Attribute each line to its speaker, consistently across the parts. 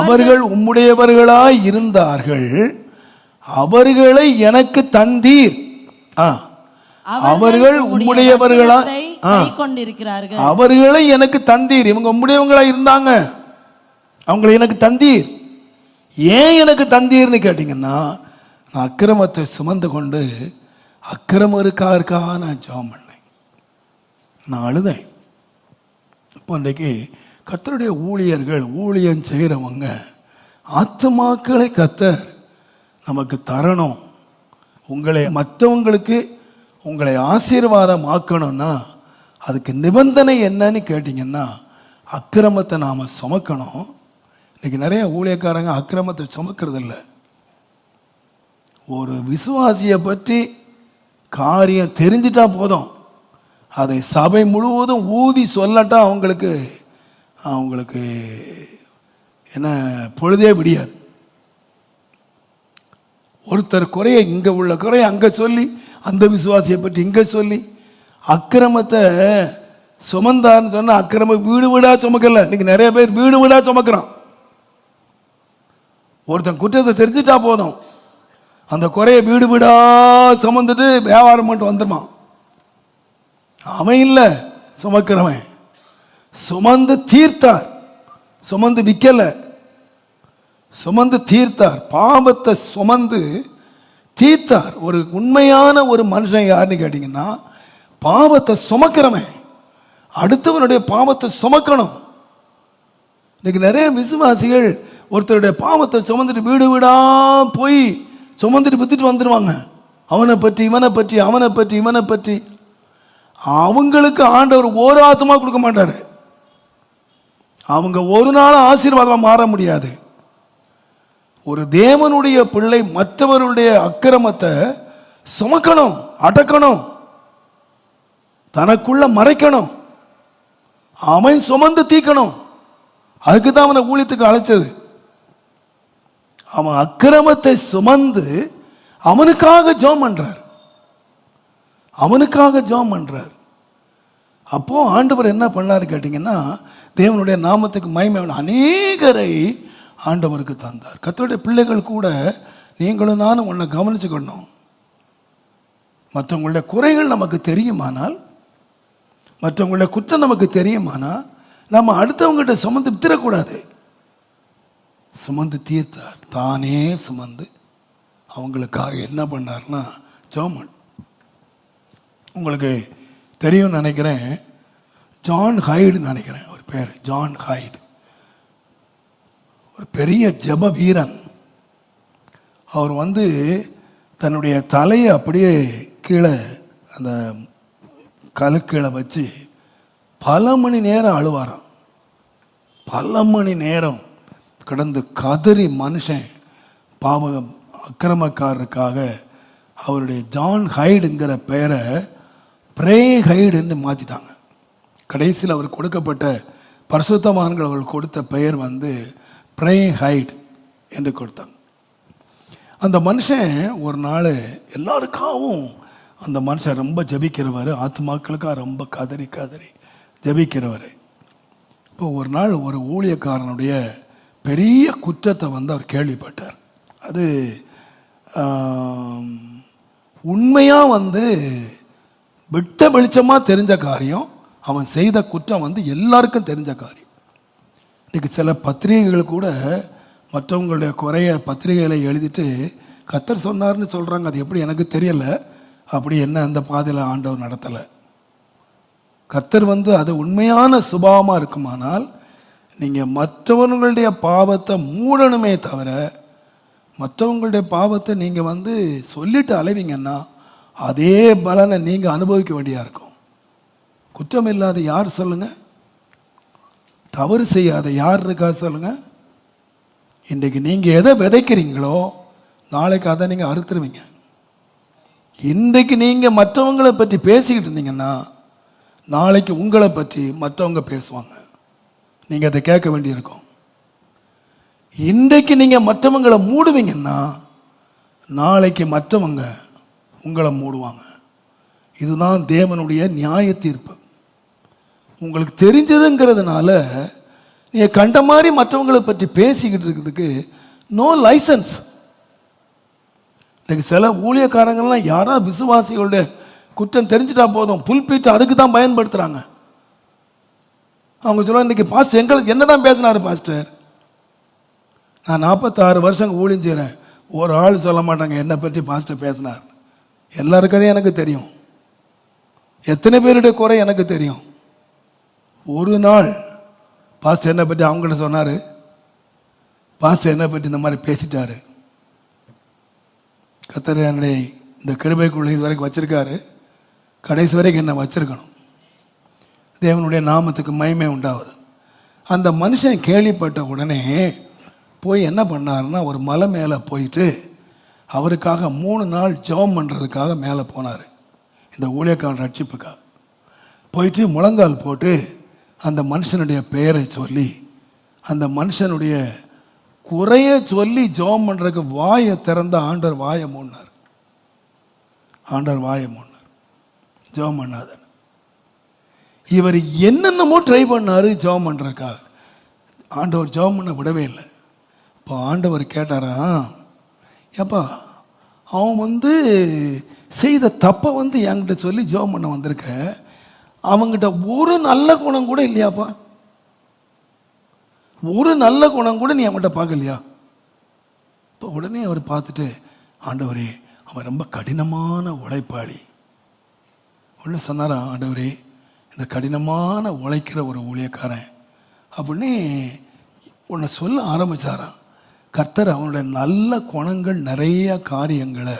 Speaker 1: அவர்கள் உம்முடையவர்களாய் இருந்தார்கள். அவர்களை எனக்கு தந்தீர். அவர்கள் உம்முடையவர்களா
Speaker 2: கொண்டிருக்கிறார்கள்
Speaker 1: அவர்களை எனக்கு தந்தீர். இவங்க உம்முடையவங்களா இருந்தாங்க. அவங்களை எனக்கு தந்தீர். ஏன் எனக்கு தந்தீர்னு கேட்டிங்கன்னா நான் அக்கிரமத்தை சுமந்து கொண்டு இருக்கா நான் ஜெபம் பண்ணேன். நான் அழுதேன். இப்போ இன்றைக்கு கத்தருடைய ஊழியர்கள் ஊழியம் செய்கிறவங்க ஆத்துமாக்களை கத்தர் நமக்கு தரணும். உங்களை மற்றவங்களுக்கு உங்களை ஆசீர்வாதம் ஆக்கணும்னா அதுக்கு நிபந்தனை என்னன்னு கேட்டிங்கன்னா அக்கிரமத்தை நாம் சுமக்கணும். இன்றைக்கி நிறைய ஊழியக்காரங்க அக்கிரமத்தை சுமக்கிறதில்ல. ஒரு விசுவாசியை பற்றி காரியம் தெரிஞ்சிட்டா போதும். அதை சபை முழுவதும் ஊதி சொல்லட்டா அவங்களுக்கு அவங்களுக்கு என்ன பொழுதே விடியாது. ஒருத்தர் குறைய இங்கே உள்ள குறைய அங்கே சொல்லி அந்த விசுவாசியை பற்றி இங்கே சொல்லி அக்கிரமத்தை சுமந்தான்னு சொன்னால் அக்கிரம வீடு வீடாக சுமக்கல. இன்றைக்கி நிறைய பேர் வீடு வீடாக சுமக்கிறான். ஒருத்தன் குற்றத்தை தெரிஞ்சிட்டா போதும். அந்த குறைய வீடு வீடாக சுமந்துட்டு வியாபாரம் மட்டும் வந்துடுவான் அவன் இல்லை சுமக்கிறவன். சுமந்து தீர்த்தார். சுமந்து விற்கல சுமந்து தீர்த்தார். பாவத்தை சுமந்து தீர்த்தார். ஒரு உண்மையான ஒரு மனுஷன் யாருன்னு கேட்டிங்கன்னா பாவத்தை சுமக்கிறவன். அடுத்தவனுடைய பாவத்தை சுமக்கணும். இன்னைக்கு நிறைய விசுவாசிகள் ஒருத்தருடைய பாவத்தை சுமந்துட்டு வீடு வீடா போய் சுமந்துட்டு வித்துட்டு வந்துடுவாங்க அவனை பற்றி இவனை பற்றி அவனை பற்றி இவனை பற்றி. அவங்களுக்கு ஆண்டவர் ஒரு கொடுக்க மாட்டார். அவங்க ஒரு நாள் ஆசீர்வாதமாக மாற முடியாது. ஒரு தேவனுடைய பிள்ளை மற்றவருடைய அக்கிரமத்தை சுமக்கணும் அடக்கணும். தனக்குள்ள மறைக்கணும். அவன் சுமந்து தீக்கணும் அதுக்கு தான் அவனை ஊழியத்துக்கு அழைச்சது. அவன் அக்கிரமத்தை சுமந்து அவனுக்காக ஜெபம் பண்ணுறார் அவனுக்காக ஜெபம் பண்ணுறார் அப்போ ஆண்டவர் என்ன பண்ணாரு கேட்டிங்கன்னா தேவனுடைய நாமத்துக்கு மகிமை அநேகரை ஆண்டவருக்கு தந்தார். கத்தருடைய பிள்ளைகள் கூட நீங்களும் நானும் உன்னை கவனிச்சுக்கணும். மற்றவங்களுடைய குறைகள் நமக்கு தெரியுமானால் மற்றவங்களுடைய குற்றம் நமக்கு தெரியுமானால் நம்ம அடுத்தவங்ககிட்ட சுமந்து வித்துறக்கூடாது சுமந்து தீர்த்தார். தானே சுமந்து. அவங்களுக்காக என்ன பண்ணார்னா ஜோமன். உங்களுக்கு தெரியும்னு நினைக்கிறேன் ஜான் ஹைடுன்னு நினைக்கிறேன் ஒரு பேர். ஜான் ஹைடு ஒரு பெரிய ஜப வீரன். அவர் வந்து தன்னுடைய தலையை அப்படியே கீழே அந்த கழுக்கீழே வச்சு பல மணி நேரம் அழுவாராம். பல மணி நேரம் கிடந்து கதறி மனுஷன் பாவகம் அக்கிரமக்காரருக்காக அவருடைய ஜான் ஹைடுங்கிற பெயரை பிரே ஹைடுன்னு மாற்றிட்டாங்க கடைசியில் அவர் கொடுக்கப்பட்ட பரிசுத்தமான்கள் அவர்கள் கொடுத்த பெயர் வந்து ப்ரே ஹைட் என்று கொடுத்தாங்க. அந்த மனுஷன் ஒரு நாள் எல்லாருக்காகவும் அந்த மனுஷன் ரொம்ப ஜபிக்கிறவர் ஆத்மாக்களுக்காக ரொம்ப கதறி கதறி ஜபிக்கிறவர். இப்போ ஒரு நாள் ஒரு ஊழியக்காரனுடைய பெரிய குற்றத்தை வந்து அவர் கேள்விப்பட்டார். அது உண்மையாக வந்து வெட்ட வெளிச்சமாக தெரிஞ்ச காரியம் அவன் செய்த குற்றம் வந்து எல்லாருக்கும் தெரிஞ்ச காரியம். இன்றைக்கி சில பத்திரிகைகள் கூட மற்றவங்களுடைய குறைய பத்திரிகைகளை எழுதிட்டு கத்தர் சொன்னார்னு சொல்கிறாங்க அது எப்படி எனக்கு தெரியலை. அப்படி என்ன அந்த பாதையில் ஆண்டவர் நடத்தலை. கர்த்தர் வந்து அது உண்மையான சுபாவமாக இருக்குமானால் நீங்கள் மற்றவர்களுடைய பாவத்தை மூடணுமே தவிர மற்றவங்களுடைய பாவத்தை நீங்கள் வந்து சொல்லிட்டு அலைவீங்கன்னா அதே பலனை நீங்கள் அனுபவிக்க வேண்டியா இருக்கும். குற்றம் இல்லாத யார் சொல்லுங்க? தவறு செய்யாத யார் இருக்கா சொல்லுங்க? இன்றைக்கு நீங்கள் எதை விதைக்கிறீங்களோ நாளைக்கு அதை நீங்கள் அறுத்துருவீங்க. இன்றைக்கு நீங்கள் மற்றவங்களை பற்றி பேசிக்கிட்டு இருந்தீங்கன்னா நாளைக்கு உங்களை பற்றி மற்றவங்க பேசுவாங்க. நீங்கள் அதை கேட்க வேண்டியிருக்கும். இன்றைக்கு நீங்கள் மற்றவங்களை மூடுவீங்கன்னா நாளைக்கு மற்றவங்க உங்களை மூடுவாங்க. இதுதான் தேவனுடைய நியாய தீர்ப்பு உங்களுக்கு தெரிஞ்சதுங்கிறதுனால நீ கண்ட மாதிரி மற்றவங்களை பற்றி பேசிக்கிட்டு இருக்கிறதுக்கு நோ லைசன்ஸ் இன்றைக்கு சில ஊழியக்காரங்கள்லாம் யாரா விசுவாசிகளுடைய குற்றம் தெரிஞ்சிட்டா போதும் புல்பீட்டு அதுக்கு தான் பயன்படுத்துகிறாங்க அவங்க சொல்லுவாங்க இன்றைக்கி பாஸ்டர் எங்களுக்கு என்ன தான் பேசினாரு பாஸ்டர் நான் நாற்பத்தாறு வருஷம் ஊழியம் செய்கிறேன் ஒரு ஆள் சொல்ல மாட்டாங்க என்னை பற்றி பாஸ்டர் பேசினார் எல்லாருக்கதையும் எனக்கு தெரியும். எத்தனை பேருடைய குறை எனக்கு தெரியும். ஒரு நாள் பாஸ்டர் என்னை பற்றி அவங்கள்ட்ட சொன்னார். பாஸ்டர் என்னை பற்றி இந்த மாதிரி பேசிட்டாரு. கத்தர் என்னுடைய இந்த கிருபைக்குள்ளே இது வரைக்கும் வச்சுருக்காரு. கடைசி வரைக்கும் என்ன வச்சுருக்கணும். தேவனுடைய நாமத்துக்கு மயமே உண்டாகுது அந்த மனுஷன் கேள்விப்பட்ட உடனே போய் என்ன பண்ணாருன்னா ஒரு மலை மேலே போயிட்டு அவருக்காக மூணு நாள் ஜெபம் பண்ணுறதுக்காக மேலே போனார். இந்த ஊழியக்கான ரட்சிப்புக்காக. போயிட்டு முழங்கால் போட்டு அந்த மனுஷனுடைய பெயரை சொல்லி அந்த மனுஷனுடைய குறைய சொல்லி ஜெபம் பண்ணுறதுக்கு வாயை திறந்த ஆண்டவர் வாயை மூடினார். ஆண்டவர் வாயை மூடினார். ஜெபம் பண்ணாதன் இவர் என்னென்னமோ ட்ரை பண்ணார் ஜெபம் பண்ணுறதுக்காக ஆண்டவர் ஜெபம் பண்ண விடவே இல்லை. இப்போ ஆண்டவர் கேட்டாரா ஏப்பா அவன் வந்து செய்த தப்பை வந்து என்கிட்ட சொல்லி ஜெபம் பண்ண வந்திருக்க. அவங்ககிட்ட ஒரு நல்ல குணம் கூட இல்லையாப்பா? ஒரு நல்ல குணம் கூட நீ அவன்கிட்ட பார்க்கலையா? இப்போ உடனே அவர் பார்த்துட்டு ஆண்டவரே அவன் ரொம்ப கடினமான உழைப்பாளி. ஒன்று சொன்னாரா ஆண்டவரே இந்த கடினமான உழைக்கிற ஒரு ஊழியக்காரன். அப்படின்னு உன்னை சொல்ல ஆரம்பிச்சாராம் கர்த்தர் அவனுடைய நல்ல குணங்கள் நிறைய காரியங்களை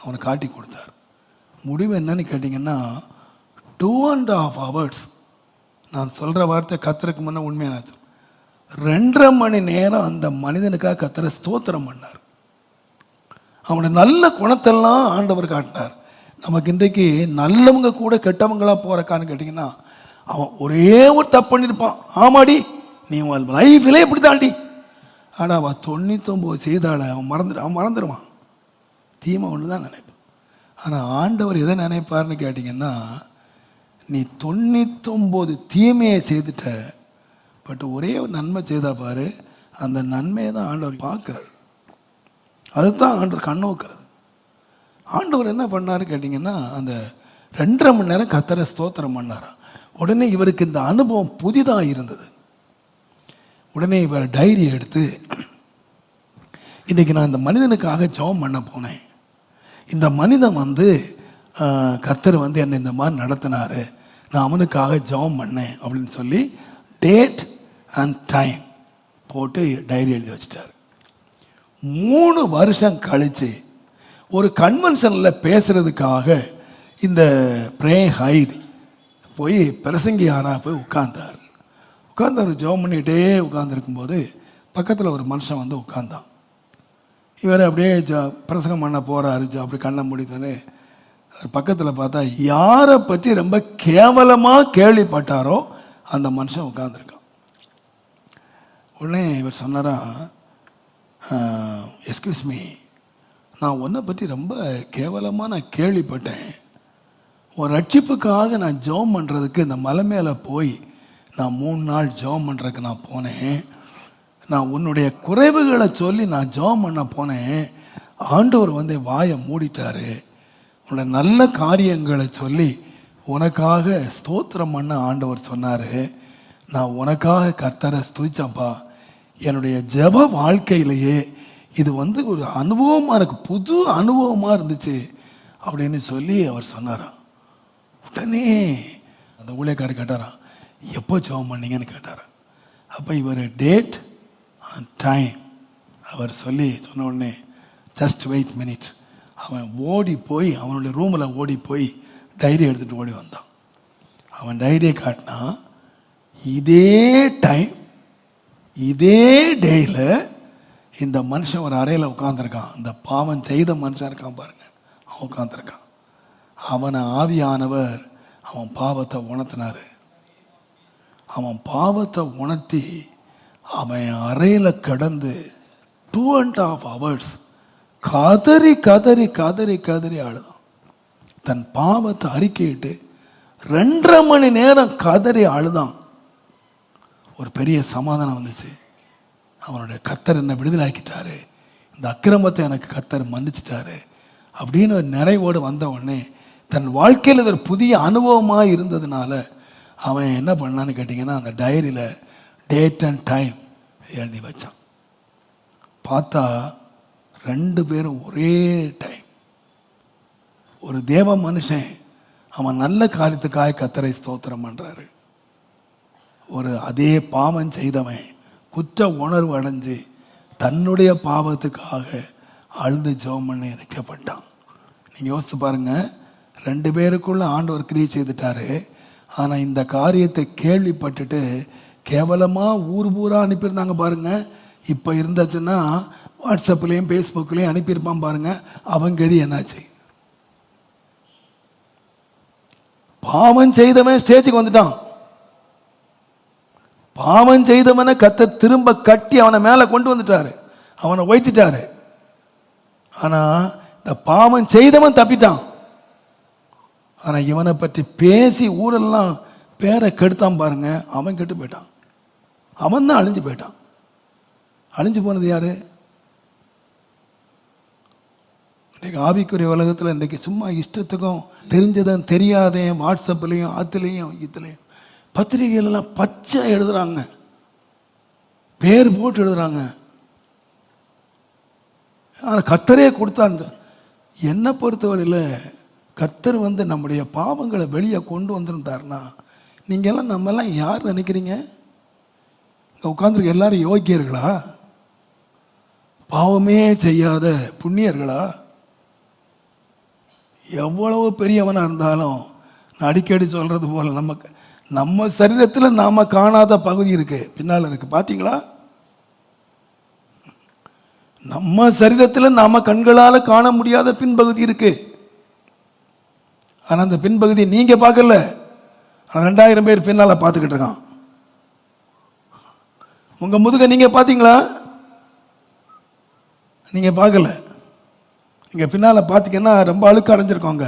Speaker 1: அவனை காட்டி கொடுத்தார். முடிவு என்னன்னு கேட்டிங்கன்னா டூ அண்ட் ஆஃப் ஹவர்ஸ் நான் சொல்கிற வார்த்தை கத்தருக்கு முன்னே உண்மையானது. ரெண்டரை மணி நேரம் அந்த மனிதனுக்காக கத்தரை ஸ்தோத்திரம் பண்ணார். அவனுடைய நல்ல குணத்தெல்லாம் ஆண்டவர் காட்டினார். நமக்கு இன்றைக்கு நல்லவங்க கூட கெட்டவங்களாக போகிறக்கான்னு கேட்டிங்கன்னா அவன் ஒரே ஒரு தப்பு பண்ணியிருப்பான். ஆமாடி நீ உன் லைஃப்லே இப்படி தாண்டி ஆனால் அவள் தொண்ணூத்தொம்பது செய்தால அவன் மறந்துடு அவன் மறந்துடுவான். தீமை ஒன்று தான் நினைப்பான் ஆனால் ஆண்டவர் எதை நினைப்பார்னு கேட்டிங்கன்னா நீ தொண்ணூத்தொம்போது தீமையை செய்துட்ட பட் ஒரே ஒரு நன்மை செய்தா பாரு அந்த நன்மையை தான் ஆண்டவர் பார்க்குறது அதுதான் ஆண்டவர் கண்ணோக்கிறது ஆண்டவர் என்ன பண்ணாரு கேட்டிங்கன்னா அந்த ரெண்டரை மணி நேரம் கத்தரை ஸ்தோத்திரம் பண்ணாராம். உடனே இவருக்கு இந்த அனுபவம் புதிதாக இருந்தது. உடனே இவர் டைரி எடுத்து இன்றைக்கி நான் இந்த மனிதனுக்காக ஜபம் பண்ண போனேன். இந்த மனிதன் வந்து கர்த்தர் வந்து என்னை இந்த மாதிரி நடத்தினாரு. நான் அவனுக்காக ஜபம் பண்ணேன் அப்படின்னு சொல்லி டேட் அண்ட் டைம் போட்டு டைரி எழுதி வச்சிட்டார். மூணு வருஷம் கழித்து ஒரு கன்வென்ஷனில் பேசுகிறதுக்காக இந்த பிரே ஹைட் போய் பிரசங்கியாரா போய் உட்கார்ந்தார். உட்கார்ந்தார் ஜெபம் பண்ணிகிட்டே உட்கார்ந்துருக்கும்போது பக்கத்தில் ஒரு மனுஷன் வந்து உட்கார்ந்தான். இவர் அப்படியே ஜ- பிரசங்கம் பண்ண போகிறாரு அப்படி கண்ணை முடித்தானே பக்கத்தில் பார்த்தா யாரை பற்றி ரொம்ப கேவலமாக கேள்விப்பட்டாரோ அந்த மனுஷன் உட்காந்துருக்கான் உடனே இவர் சொன்னாரா எஸ்கியூஸ் மீ நான் உன்னை பற்றி ரொம்ப கேவலமாக நான் கேள்விப்பட்டேன். ஒரு ரட்சிப்புக்காக நான் ஜெபம் பண்ணுறதுக்கு இந்த மலை மேலே போய் நான் மூணு நாள் ஜெபம் பண்ணுறதுக்கு நான் போனேன். நான் உன்னுடைய குறைவுகளை சொல்லி நான் ஜெபம் பண்ண போனேன். ஆண்டவர் வந்து வாயை மூடிட்டாரு. உன்னை நல்ல காரியங்களை சொல்லி உனக்காக ஸ்தோத்திரம் பண்ண ஆண்டவர் சொன்னார். நான் உனக்காக கர்த்தரை ஸ்துதிச்சேன்ப்பா. என்னுடைய ஜெப வாழ்க்கையிலேயே இது வந்து ஒரு அனுபவமாக இருக்கு. புது அனுபவமாக இருந்துச்சு அப்படின்னு சொல்லி அவர் சொன்னாராம். உடனே அந்த ஊழியக்காரர் கேட்டாராம் எப்போ ஜெபம் பண்ணீங்கன்னு? கேட்டாராம். அப்போ இவர் டேட் அண்ட் டைம் அவர் சொல்லி சொன்ன உடனே ஜஸ்ட் வெயிட் மினிட் அவன் ஓடி போய் அவனுடைய ரூமில் ஓடி போய் டைரி எடுத்துகிட்டு ஓடி வந்தான். அவன் டைரியை காட்டினா இதே டைம் இதே டேயில் இந்த மனுஷன் ஒரு அறையில் உட்காந்துருக்கான் அந்த பாவம் செய்த மனுஷன் இருக்கான் பாருங்க. அவன் உட்காந்துருக்கான் அவனை ஆவியானவர் அவன் பாவத்தை உணர்த்தினார். அவன் பாவத்தை உணர்த்தி அவன் அறையில் கடந்து டூ அண்ட் ஆஃப் ஹவர்ஸ் கதறி கதறி கதறி கதறி அழுதான் தன் பாவத்தை அறிக்கையிட்டு ரெண்டரை மணி நேரம் கதறி அழுதான் ஒரு பெரிய சமாதானம் வந்துச்சு. அவனுடைய கர்த்தர் என்னை விடுதலாக்கிட்டாரு. இந்த அக்கிரமத்தை எனக்கு கர்த்தர் மன்னிச்சிட்டாரு. அப்படின்னு ஒரு நிறைவோடு வந்த உடனே தன் வாழ்க்கையில் இது ஒரு புதிய அனுபவமாக இருந்ததுனால அவன் என்ன பண்ணான்னு கேட்டிங்கன்னா அந்த டைரியில் டேட் அண்ட் டைம் எழுதி வச்சான். பார்த்தா ரெண்டு பேரும் ஒரே டைம் ஒரு தேவ மனுஷன் அவன் நல்ல காரியத்துக்காக கத்தரை ஸ்தோத்திரம் பண்ணுறாரு ஒரு அதே பாவம் செய்தவன் குற்ற உணர்வு அடைஞ்சு தன்னுடைய பாவத்துக்காக அழுது ஜெபம் பண்ணி இணைக்கப்பட்டான். நீங்கள் யோசித்து பாருங்க ரெண்டு பேருக்குள்ள ஆண்டவர் கிரியை செய்துட்டாரு. ஆனால் இந்த காரியத்தை கேள்விப்பட்டுட்டு கேவலமாக ஊர் பூரா அனுப்பியிருந்தாங்க பாருங்க. இப்போ இருந்துச்சுன்னா வாட்ஸ்அப்லேயும் ஃபேஸ்புக்லேயும் அனுப்பியிருப்பான் பாருங்க. அவங்க கதி என்னாச்சு? பாவம் செய்தவன் ஸ்டேஜுக்கு வந்துட்டான். பாவம் செய்தவனை கத்த திரும்ப கட்டி அவனை மேலே கொண்டு வந்துட்டாரு. அவனை வைத்துட்டாரு ஆனா இந்த பாவம் செய்தவன் தப்பிட்டான். ஆனா இவனை பற்றி பேசி ஊரெல்லாம் பேரை கெடுத்தான் பாருங்க. அவன் கெட்டு போயிட்டான். அவன் தான் அழிஞ்சு போயிட்டான். அழிஞ்சு போனது யாரு? இன்றைக்கு ஆவிக்குரிய உலகத்தில் இன்றைக்கு சும்மா இஷ்டத்துக்கும் தெரிஞ்சதும் தெரியாதையும் வாட்ஸ்அப்லேயும் ஆத்துலேயும் இதுலேயும். பத்திரிகையிலலாம் பச்சை எழுதுறாங்க. பேர் போட்டு எழுதுறாங்க. ஆனால் கத்தரே கொடுத்தாங்க என்னை பொறுத்தவரையில் கர்த்தர் வந்து நம்முடைய பாவங்களை வெளியே கொண்டு வந்திருந்தார்னா நீங்கள்லாம் நம்மெல்லாம் யார் நினைக்கிறீங்க? இங்கே உட்காந்துருக்க எல்லாரும் யோக்கியர்களா பாவமே செய்யாத புண்ணியர்களா? எவ்வளவு பெரியவனாக இருந்தாலும் நான் அடிக்கடி சொல்கிறது போல் நம்ம நம்ம சரீரத்தில் நாம் காணாத பகுதி இருக்குது பின்னால் இருக்குது பார்த்தீங்களா நம்ம சரீரத்தில் நாம் கண்களால் காண முடியாத பின்பகுதி இருக்குது ஆனால் அந்த பின்பகுதி நீங்கள் பார்க்கல. ரெண்டாயிரம் பேர் பின்னால் பார்த்துக்கிட்டு இருக்கான். உங்கள் முதுகை நீங்கள் பார்த்தீங்களா நீங்கள் பார்க்கல. இங்கே பின்னால் பார்த்தீங்கன்னா ரொம்ப அழுக்கு அடைஞ்சிருக்கோங்க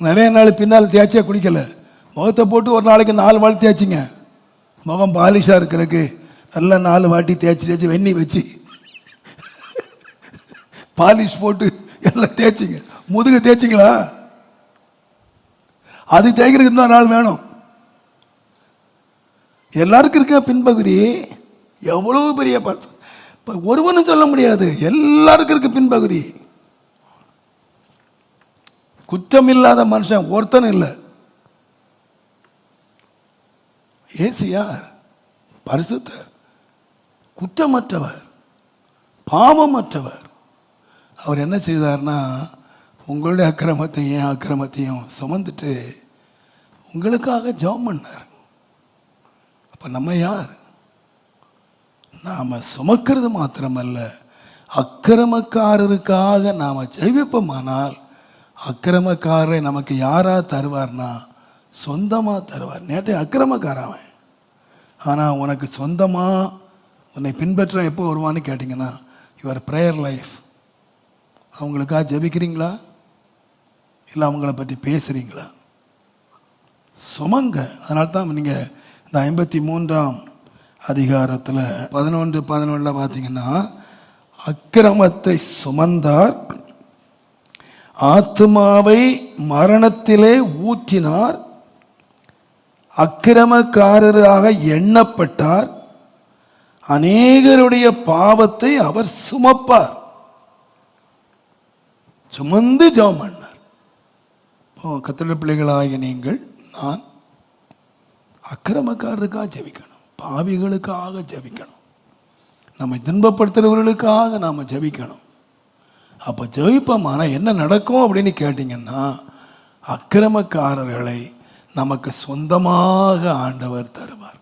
Speaker 1: நிறைய நாள் பின்னால் தேய்ச்சியாக குடிக்கல முகத்தை போட்டு ஒரு நாளைக்கு நாலு வாள் தேய்ச்சிங்க. முகம் பாலிஷாக இருக்கிறதுக்கு நல்லா நாலு வாட்டி தேய்ச்சி தேய்ச்சி வெந்நி வச்சு பாலிஷ் போட்டு எல்லாம் தேய்ச்சிங்க. முதுகு தேய்ச்சிங்களா? அது தேய்க்கிறதுக்கு இன்னொரு நாள் வேணும். எல்லாருக்கும் இருக்க பின்பகுதி எவ்வளவு பெரிய பார்த்து இப்போ ஒருவனும் சொல்ல முடியாது. எல்லாருக்கும் இருக்கு பின்பகுதி. குற்றம் இல்லாத மனுஷன் ஒருத்தனும் இல்லை. ஏசு யார்? பரிசுத்தர். குற்றமற்றவர். பாவமற்றவர். அவர் என்ன செய்தார்னா உங்களுடைய அக்கிரமத்தையும் அக்கிரமத்தையும் சுமந்துட்டு உங்களுக்காக ஜெபம் பண்ணார். அப்போ நம்ம யார்? நாம் சுமக்கிறது மாத்திரமல்ல. அக்கிரமக்காரருக்காக நாம் ஜெயிப்போமானால் அக்கிரமக்காரரை நமக்கு யாராக தருவார்னா சொந்தமாக தருவார். நேற்று அக்கிரமக்காரன். ஆனால் உனக்கு சொந்தமாக உன்னை பின்பற்ற எப்போ வருவான்னு கேட்டிங்கன்னா யுவர் ப்ரேயர் லைஃப் அவங்களுக்காக ஜெபிக்கிறீங்களா? இல்லை அவங்கள பற்றி பேசுகிறீங்களா சுமங்க. அதனால்தான் நீங்கள் இந்த ஐம்பத்தி மூன்றாம் அதிகாரத்தில் பதினொன்று பதினொன்றில் பார்த்தீங்கன்னா அக்கிரமத்தை சுமந்தார் ஆத்மாவை மரணத்திலே ஊற்றினார் அக்கிரமக்காரராக எண்ணப்பட்டார் அநேகருடைய பாவத்தை அவர் சுமப்பார். சுமந்து ஜெபம் பண்ணார். கத்திர பிள்ளைகளாகிய நீங்கள் நான் அக்கிரமக்காரருக்காக ஜெபிக்கணும். பாவிகளுக்காக ஜெபிக்கணும். நம்மை துன்பப்படுத்துகிறவர்களுக்காக நாம் ஜெபிக்கணும். அப்போ ஜெயிப்போமானா என்ன நடக்கும் அப்படின்னு கேட்டிங்கன்னா அக்கிரமக்காரர்களை நமக்கு சொந்தமாக ஆண்டவர் தருவார்.